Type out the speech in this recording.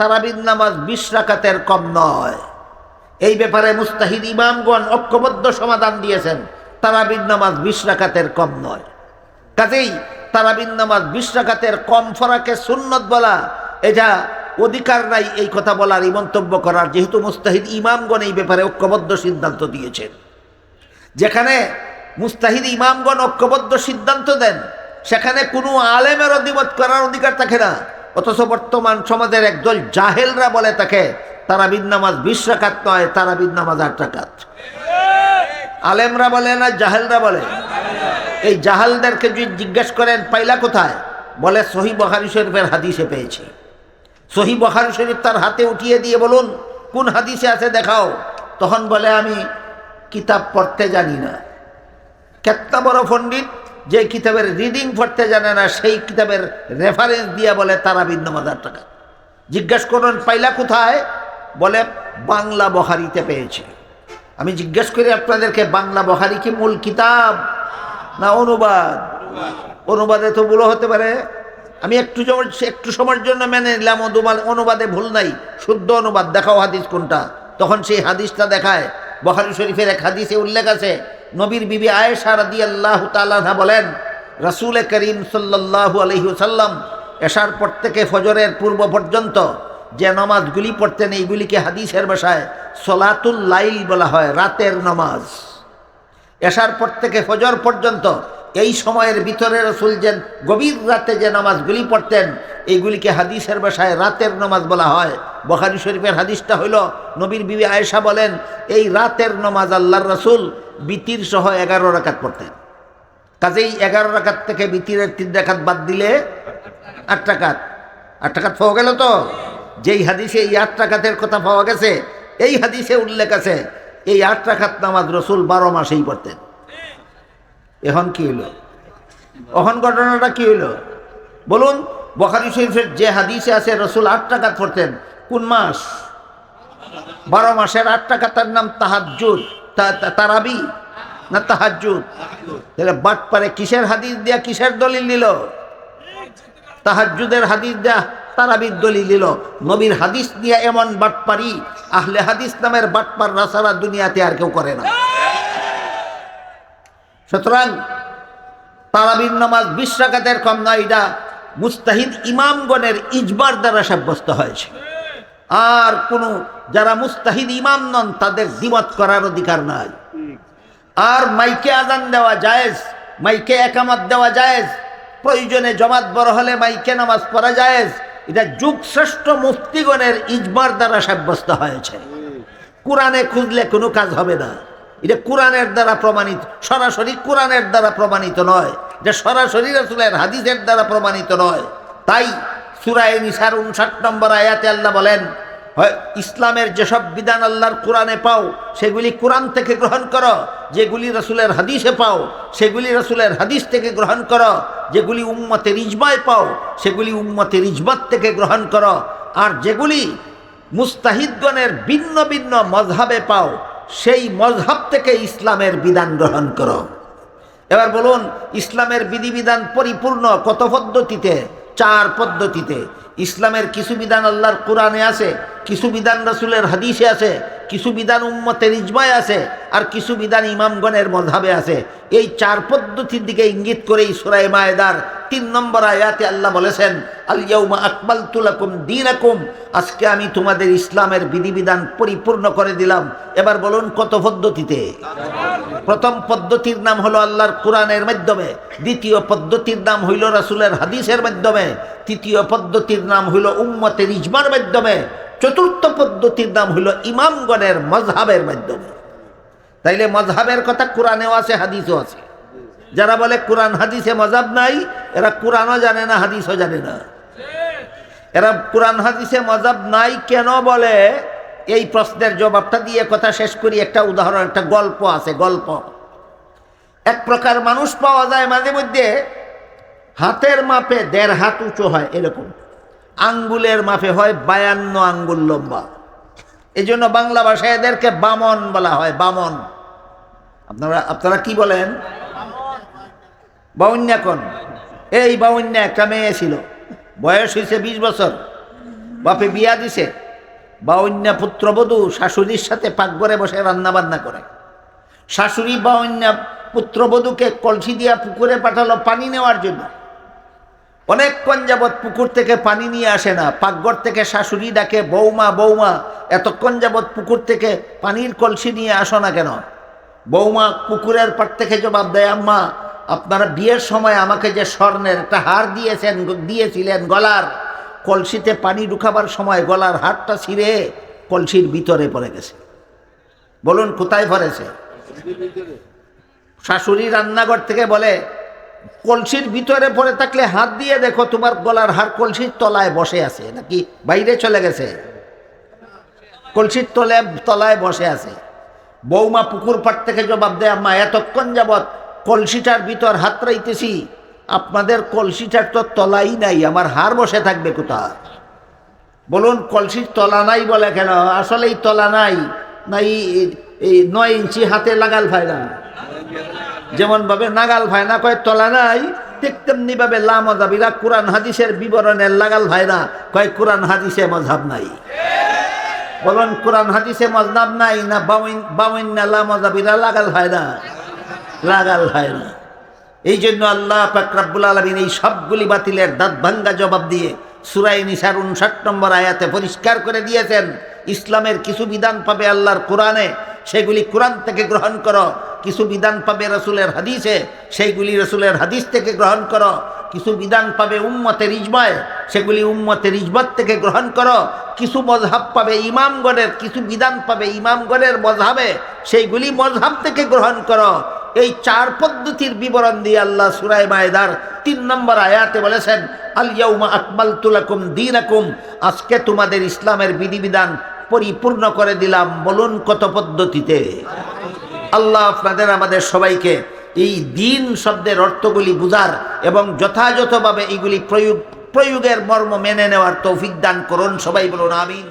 তারাবিদ নামাজ বিশ রাকাতের কম নয়। এই ব্যাপারে মুস্তাহিদ ইমামগণ ঐক্যবদ্ধ সমাধান দিয়েছেন। তারাবিদ নামাজ বিশ রাকাতের কম নয়। কাজেই তারাবিদ নামাজ বিশ রাকাতের কম ফরাকে সুন্নত বলা, এটা অধিকার নাই এই কথা বলার, এই মন্তব্য করার। যেহেতু মুস্তাহিদ ইমামগণ এই ব্যাপারে ঐক্যবদ্ধ সিদ্ধান্ত দিয়েছেন। যেখানে মুস্তাহিদ ইমামগণ ঐক্যবদ্ধ সিদ্ধান্ত দেন, সেখানে কোনো আলেমের অধিমত করার অধিকার থাকে না। অথচ বর্তমান সমাজের একদল জাহেলরা বলে তাকে, তারাবিদ নামাজ বিশ রাকাত নয়, তারাবিদ নামাজ আট রাকাত। আলেমরা বলে না জাহেলরা বলে? এই জাহালদেরকে যদি জিজ্ঞেস করেন, পাইলা কোথায়? বলে, সহি বখারি শরীফের হাদিসে পেয়েছি। সহি বখারি শরীফ তার হাতে উঠিয়ে দিয়ে বলুন, কোন হাদিসে আছে দেখাও। তখন বলে, আমি কিতাব পড়তে জানি না। কেত্তা বড় পণ্ডিত যে কিতাবের রিডিং পড়তে জানে না, সেই কিতাবের রেফারেন্স দিয়ে বলে, তারা বিন্ন মাজার টাকা। জিজ্ঞেস করুন, পাইলা কোথায়? বলে, বাংলা বহারিতে পেয়েছে। আমি জিজ্ঞেস করি, আপনাদেরকে বাংলা বহারি কি মূল কিতাব না অনুবাদ? অনুবাদে তো ভুলও হতে পারে। আমি একটু একটু সময়ের জন্য মেনে নিলাম, অনুবাদ অনুবাদে ভুল নাই। শুদ্ধ অনুবাদ, দেখাও হাদিস কোনটা। তখন সেই হাদিসটা দেখায়। বহারি শরীফের এক হাদিসে উল্লেখ আছে নবীর বিবি আয়েশা রাদি আল্লাহ তালাহা বলেন, রাসুল করিম সাল্লাহু আলহি সাল্লাম এশার পর থেকে ফজরের পূর্ব পর্যন্ত যে নামাজগুলি পড়তেন, এইগুলিকে হাদিসের ভাষায় সলাতুল লাইল বলা হয়, রাতের নামাজ। এশার পর থেকে ফজর পর্যন্ত এই সময়ের ভিতরে রসুল যে গভীর রাতে যে নামাজগুলি পড়তেন, এইগুলিকে হাদিসের ভাষায় রাতের নামাজ বলা হয়। বখারি শরীফের হাদিসটা হইল, নবীর বিবি আয়েশা বলেন, এই রাতের নামাজ আল্লাহর রসুল বিতির সহ এগারো রাকাত পড়তেন। কাজেই এগারো রাকাত থেকে বিতিরের তিন রাকাত বাদ দিলে আট টাকাত আট টাকাত পাওয়া গেল তো? যেই হাদিসে এই আট টাকাতের কথা পাওয়া গেছে, এই হাদিসে উল্লেখ আছে, এই আট টাকাত নামাজ রসুল বারো মাসেই পড়তেন। এখন কি হইল এখন ঘটনাটা কি হইল বলুন, বখারি শরীফের যে হাদিসে আছে, রসুল আট টাকাত পড়তেন, কোন মাস? বারো মাসের আট টাকাতার নাম তাহাজুদ তারাবি না তাহাজুদ তাহলে বাট পারে কিসের হাদিস দিয়া কিসের দলিল নিল? তাহাজুদের হাদিস দেয়া তারাবির দলিল নিল। নবীর হাদিস দিয়া এমন বাটপারি, আহলে হাদিস নামের বাটপার রাসারা দুনিয়াতে আর কেউ করে না। সুতরাং তারাবির নামাজ বিশ রাকাতের কম নয় এটা মুস্তাহিদ ইমামগণের ইজবার দ্বারা সাব্যস্ত হয়েছে। আর কোনো যারা মুস্তাহিদ ইমাম নন তাদের দ্বিমত করার অধিকার নাই। আর মাইকে আজান দেওয়া জায়েজ মাইকে একামত দেওয়া জায়েজ প্রয়োজনে জমাত বড় হলে মাইকে নামাজ পড়া জায়েজ এটা যুগ শ্রেষ্ঠ মুফতিগণের ইজবার দ্বারা সাব্যস্ত হয়েছে। কোরআনে খুঁজলে কোনো কাজ হবে না। এটা কোরআনের দ্বারা প্রমাণিত সরাসরি কোরআনের দ্বারা প্রমাণিত নয়। এটা সরাসরি রসুলের হাদিসের দ্বারা প্রমাণিত নয়। তাই সুরায় নিসার উনষাট নম্বর আয়াতে আল্লাহ বলেন ইসলামের যেসব বিধান আল্লাহর কোরআনে পাও, সেগুলি কোরআন থেকে গ্রহণ করো। যেগুলি রসুলের হাদিসে পাও, সেগুলি রসুলের হাদিস থেকে গ্রহণ করো। যেগুলি উম্মতের ইজমায় পাও, সেগুলি উম্মতের ইজমাত থেকে গ্রহণ করো। আর যেগুলি মুস্তাহিদগণের ভিন্ন ভিন্ন মজহাবে পাও, সেই মজহাব থেকে ইসলামের বিধান গ্রহণ করো। এবার বলুন, ইসলামের বিধিবিধান পরিপূর্ণ কত পদ্ধতিতে? চার পদ্ধতিতে। ইসলামের কিছু বিধান আল্লাহর কোরআনে আছে, কিছু বিধান রসুলের হাদিসে আছে, কিছু বিধান উম্মতের ইজমায় আছে, আর কিছু বিধান ইমামগণের মধাবে আছে। এই চার পদ্ধতির দিকে ইঙ্গিত করেই সুরাই মায়েদার তিন নম্বর আয়াতে আল্লাহ বলেছেন আলিয়াউমা আকবাল তুলাকুম দিন আকুম আজকে আমি তোমাদের ইসলামের বিধিবিধান পরিপূর্ণ করে দিলাম। এবার বলুন কত পদ্ধতিতে? প্রথম পদ্ধতির নাম হলো আল্লাহর কোরআনের মাধ্যমে, দ্বিতীয় পদ্ধতির নাম হইল রাসুলের হাদিসের মাধ্যমে, তৃতীয় পদ্ধতির নাম হইল উম্মতের ইজমার মাধ্যমে, চতুর্থ পদ্ধতির নাম হইল ইমামগণের মজহাবের মাধ্যমে। তাইলে মজহাবের কথা কোরআনেও আছে, হাদিসও আছে। যারা বলে কোরআন হাদিসে মজাব নাই, এরা কোরআনও জানে না, হাদিসও জানে না। এরা কোরআন হাদিসে মজাব নাই কেন বলে? এই প্রশ্নের জবাবটা দিয়ে কথা শেষ করি। একটা উদাহরণ, একটা গল্প আছে, গল্প। এক প্রকার মানুষ পাওয়া যায় মাঝে মধ্যে, হাতের মাপে দেড় হাত উঁচু হয় এরকম। আঙ্গুলের মাপে হয় বায়ান্ন আঙ্গুল লম্বা। এই জন্য বাংলা ভাষায় এদেরকে বামন বলা হয়, বামন। আপনারা আপনারা কি বলেন? বাউন্যা কোন? এই বাউন্যা একটা মেয়ে ছিল। বয়স হয়েছে বিশ বছর। বাপে বিয়া দিছে। বা অন্য পুত্রবধূ শাশুড়ির সাথে পাকঘরে বসে রান্না বান্না করে। শাশুড়ি বা অন্য পুত্রবধূকে কলসি দিয়া পুকুরে পাঠালো পানি নেওয়ার জন্য। অনেকক্ষণ যাবৎ পুকুর থেকে পানি নিয়ে আসে না, পাকঘর থেকে শাশুড়ি ডাকে, বৌমা বৌমা, এতক্ষণ যাবৎ পুকুর থেকে পানির কলসি নিয়ে আসো না কেন? বৌমা পুকুরের পার থেকে জবাব দেয়, আম্মা, আপনারা বিয়ের সময় আমাকে যে স্বর্ণের একটা হার দিয়েছেন, দিয়েছিলেন গলার কলসিতে পানি ঢুকাবার সময় গলার হারটা ছিঁড়ে কলসির ভিতরে পড়ে গেছে। বলুন, কোথায় পড়েছে? শাশুড়ি রান্নাঘর থেকে বলে, কলসির ভিতরে পড়ে থাকলে হাত দিয়ে দেখো তোমার গলার হার কলসির তলায় বসে আছে, নাকি বাইরে চলে গেছে? কলসির তলে, তলায় বসে আছে। বৌমা পুকুর পাট থেকে জবাব দেয়, আম্মা, এতক্ষণ যাবৎ কলসিটার ভিতর হাত রাইতেছি আপনাদের কলসিটার তো তলাই নাই, আমার হার বসে থাকবে কোথায়? বলুন, কলসির তলা নাই বলে কেন? আসলেই তলা নাই নাই এই নয় ইঞ্চি হাতে লাগাল ভাই না? যেমন ভাবে নাগাল ভাই না, কয় তলা নাই, ঠিক তেমনি ভাবে লা মজাবিরা কোরআন হাদিসের বিবরণের লাগাল ভাই না, কয় কোরআন হাদিসে মজাব নাই। বলুন, কোরআন হাদিসে মজনাব নাই না বাউইন বাউইন না লা মজাবিরা লাগাল ভাই না? লাগাল ভাই না। এই জন্য আল্লাহ পাকরাবুল আলমিন এই সবগুলি বাতিলের দাঁত ভাঙ্গা জবাব দিয়ে সুরাই নিসার উনষাট নম্বর আয়াতে পরিষ্কার করে দিয়েছেন, ইসলামের কিছু বিধান পাবে আল্লাহর কোরআনে, সেগুলি কোরআন থেকে গ্রহণ করো, কিছু বিধান পাবে রসুলের হাদিসে, সেইগুলি রসুলের হাদিস থেকে গ্রহণ করো, কিছু বিধান পাবে উম্মতের ইজমায়, সেগুলি উম্মতের ইজমত থেকে গ্রহণ করো, কিছু মজহাব পাবে ইমামগণের, কিছু বিধান পাবে ইমামগণের মজহাবে সেইগুলি মজহাব থেকে গ্রহণ করো এই চার পদ্ধতির বিবরণ দিয়ে আল্লাহ সুরায় মায়দার তিন নম্বর আয়াতে বলেছেন আলিয়াউমা আকমাল তুলাকুম দিন আজকে তোমাদের ইসলামের বিধিবিধান পরিপূর্ণ করে দিলাম, বলুন কত পদ্ধতিতে? আল্লাহ আপনাদের, আমাদের সবাইকে এই দিন শব্দের অর্থগুলি বুঝার এবং যথাযথভাবে এইগুলি প্রয়োগ প্রয়োগের মর্ম মেনে নেওয়ার তৌফিক দান করুন। সবাই বলুন, আমিন।